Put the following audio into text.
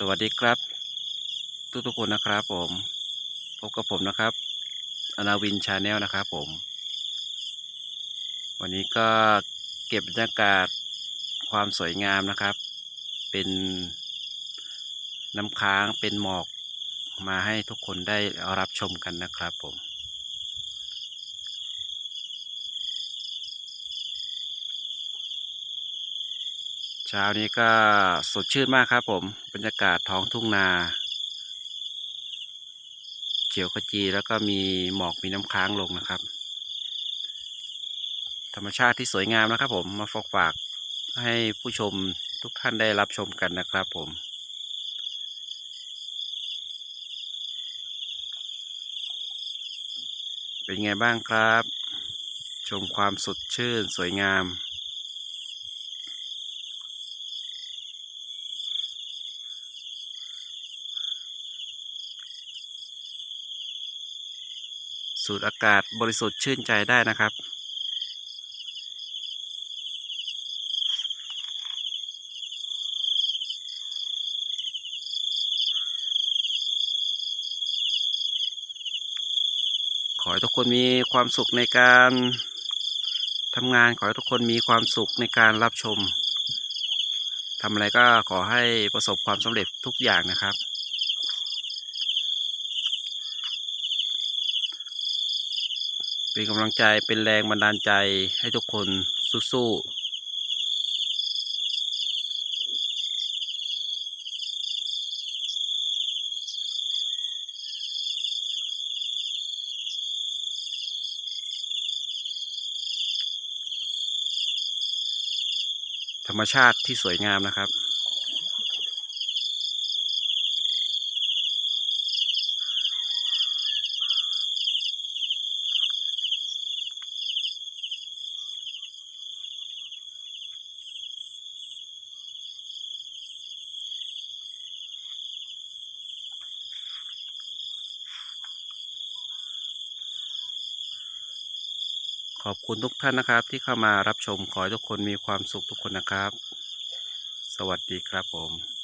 สวัสดีครับ ทุกทุกๆคนนะครับผมพบกับผมนะครับอนาวินชาแนลนะครับผม วันนี้ก็เก็บบรรยากาศความสวยงามนะครับ เป็นน้ำค้างเป็นหมอกมาให้ทุกคนได้รับชมกันนะครับผม เช้านี้ก็สดชื่นมากครับผมบรรยากาศท้องทุ่งนา เขียวขจีแล้วก็มีหมอกมีน้ำค้างลงนะครับ ธรรมชาติที่สวยงามนะครับ ผมมาฝากฝากให้ผู้ชมทุกท่านได้รับชมกันนะครับผมเป็นไงบ้างครับ ชมความสดชื่นสวยงาม สูดอากาศบริสุทธิ์ชื่นใจได้นะครับ ขอให้ทุกคนมีความสุขในการทำงานขอให้ทุกคนมีความสุขในการรับชมทำอะไรก็ขอให้ประสบความสำเร็จทุกอย่างนะครับ เป็นกำลังใจเป็นแรงบันดาลใจให้ทุกคนสู้ๆ ธรรมชาติที่สวยงามนะครับ ขอบคุณทุกท่านนะครับ ที่เข้ามารับชมขอให้ทุกคนมีความสุขทุกคนนะครับ สวัสดีครับผม